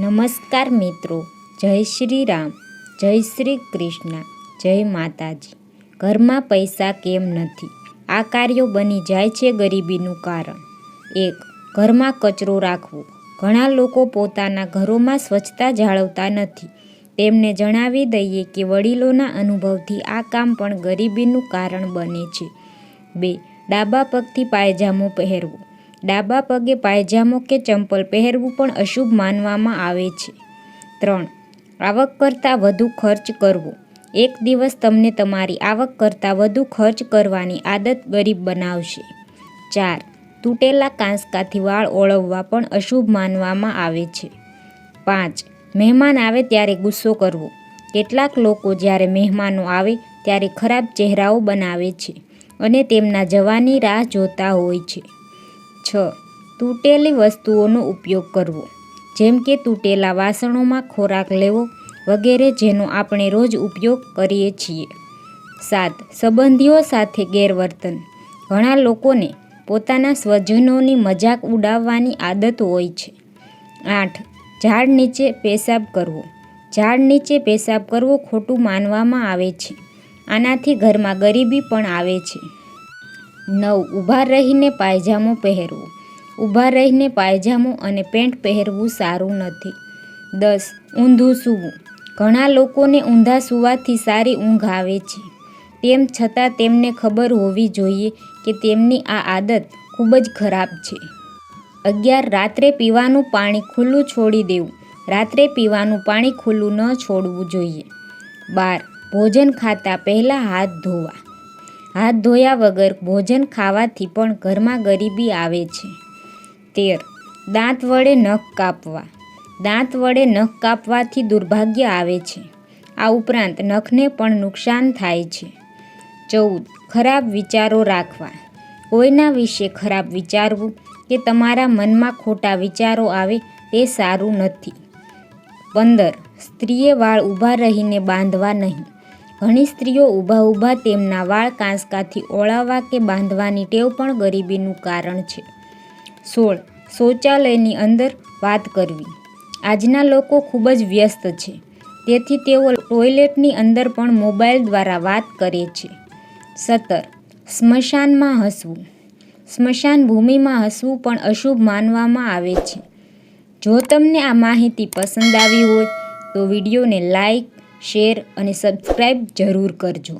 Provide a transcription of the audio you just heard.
નમસ્કાર મિત્રો, જય શ્રી રામ, જય શ્રી કૃષ્ણ, જય માતાજી. ઘરમાં પૈસા કેમ નથી? આ કાર્યો બની જાય છે ગરીબીનું કારણ. એક, ઘરમાં કચરો રાખવો. ઘણા લોકો પોતાના ઘરોમાં સ્વચ્છતા જાળવતા નથી. તેમને જણાવી દઈએ કે વડીલોના અનુભવથી આ કામ પણ ગરીબીનું કારણ બને છે. બે, ડાબા પગથી પાયજામો પહેરવો. ડાબા પગે પાયજામો કે ચંપલ પહેરવું પણ અશુભ માનવામાં આવે છે. ત્રણ, આવક કરતાં વધુ ખર્ચ કરવો. એક દિવસ તમને તમારી આવક કરતાં વધુ ખર્ચ કરવાની આદત ગરીબ બનાવશે. ચાર, તૂટેલા કાંસકાથી વાળ ઓળવવા પણ અશુભ માનવામાં આવે છે. પાંચ, મહેમાન આવે ત્યારે ગુસ્સો કરવો. કેટલાક લોકો જ્યારે મહેમાનો આવે ત્યારે ખરાબ ચહેરાઓ બનાવે છે અને તેમના જવાની રાહ જોતા હોય છે. છ. તૂટેલી વસ્તુઓનો ઉપયોગ કરવો. જેમ કે તૂટેલા વાસણોમાં ખોરાક લેવો વગેરે જેનો આપણે રોજ ઉપયોગ કરીએ છીએ. સાત. સંબંધીઓ સાથે ગેરવર્તન. ઘણા લોકોને પોતાના સ્વજનોની મજાક ઉડાવવાની આદત હોય છે. આઠ. ઝાડ નીચે પેશાબ કરવો. ઝાડ નીચે પેશાબ કરવો ખોટું માનવામાં આવે છે. આનાથી ઘરમાં ગરીબી પણ આવે છે. નવ, ઊભા રહીને પાયજામો પહેરવું. ઊભા રહીને પાયજામું અને પેન્ટ પહેરવું સારું નથી. દસ, ઊંધું સૂવું. ઘણા લોકોને ઊંધા સૂવાથી સારી ઊંઘ આવે છે. તેમ છતાં તેમને ખબર હોવી જોઈએ કે તેમની આ આદત ખૂબ જ ખરાબ છે. અગિયાર, રાત્રે પીવાનું પાણી ખુલ્લું છોડી દેવું. રાત્રે પીવાનું પાણી ખુલ્લું ન છોડવું જોઈએ. બાર, ભોજન ખાતા પહેલાં હાથ ધોવા. હાથ ધોયા વગર ભોજન ખાવાથી પણ ઘરમાં ગરીબી આવે છે. તેર. દાંત વડે નખ કાપવા. દાંત વડે નખ કાપવાથી દુર્ભાગ્ય આવે છે. આ ઉપરાંત નખને પણ નુકસાન થાય છે. ચૌદ. ખરાબ વિચારો રાખવા. કોઈના વિશે ખરાબ વિચારવું કે તમારા મનમાં ખોટા વિચારો આવે તે સારું નથી. પંદર. સ્ત્રીએ વાળ ઊભા રહીને બાંધવા નહીં. ઘણી સ્ત્રીઓ ઊભા ઊભા તેમના વાળ કાંસકાથી ઓળાવવા કે બાંધવાની ટેવ પણ ગરીબીનું કારણ છે. સોળ. શૌચાલયની અંદર વાત કરવી. આજના લોકો ખૂબ જ વ્યસ્ત છે. તેથી તેઓ ટોયલેટની અંદર પણ મોબાઈલ દ્વારા વાત કરે છે. સત્તર. સ્મશાનમાં હસવું. સ્મશાન ભૂમિમાં હસવું પણ અશુભ માનવામાં આવે છે. જો તમને આ માહિતી પસંદ આવી હોય તો વિડીયોને લાઈક શેર અને સબસ્ક્રાઈબ જરૂર કરજો.